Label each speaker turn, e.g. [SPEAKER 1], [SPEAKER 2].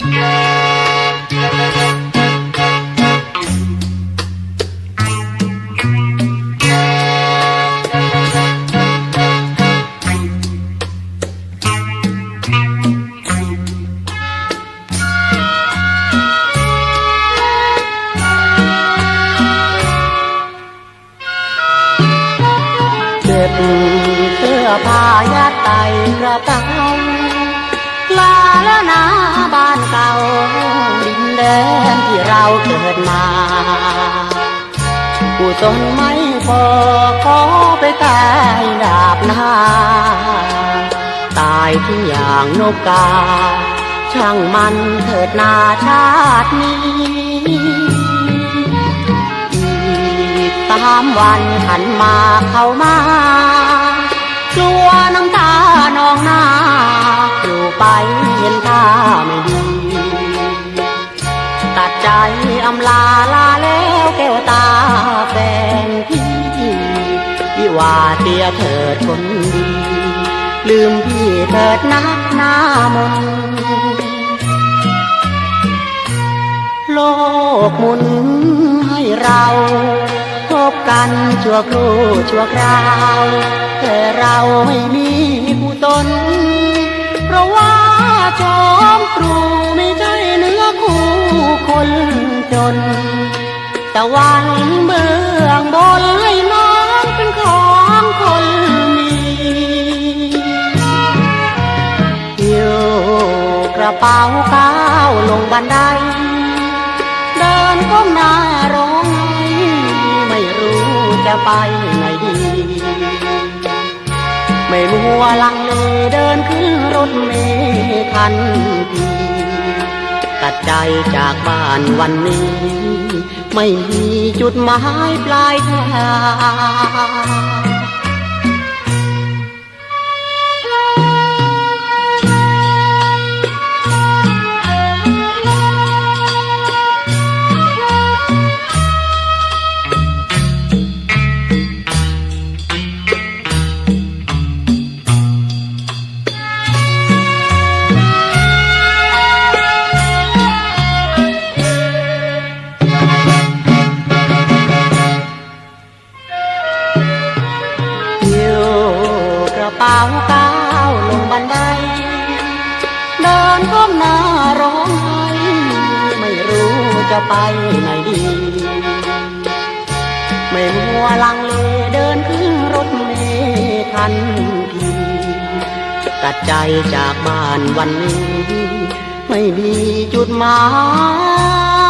[SPEAKER 1] เก็บเสื้อผ้ายัดไตกระเป๋าลาแล้วนา กุศลไม่พอขอไปตายดาบหน้า ตายที่อย่างนกกา ช่างมันเถิดนาชาตินี้อีกสามวันหันมาเข้ามากลัวน้ำตานองหน้า อยู่ไปเห็นท่าไม่ดี ตัดใจอำลาลาแล้วแก้วตาแฟนพี่พี่ว่าเตียเถิดคนดี ลืมพี่เถิดนักหน้ามนโลกหมุนให้เราพบกันชั่วครู่ชั่วคราว แต่เราไม่มีผู้ตน เพราะว่าจอมครูไม่ใช่เนื้อคู่คนจน ต่วันเบื้องบนให้น้องเป็นของคนมีอยู่กระเป๋าก้าวลงบันได เดินก้มหน้าร้องไห้ไม่รู้จะไปไหนดี ไม่มัวลังเลเดินขึ้นรถเมล์ทันที ดใจจากบ้านวันนี้ ไม่มีจุดหมายปลายทาง เป๋าก้าวลงบันไดเดินก้มหน้าร้องไห้ไม่รู้จะไปไหนดี ไม่มัวลังเลเดินขึ้นรถเมล์ทันทีตัดใจจากบ้านวันนี้ ไม่มีจุดหมาย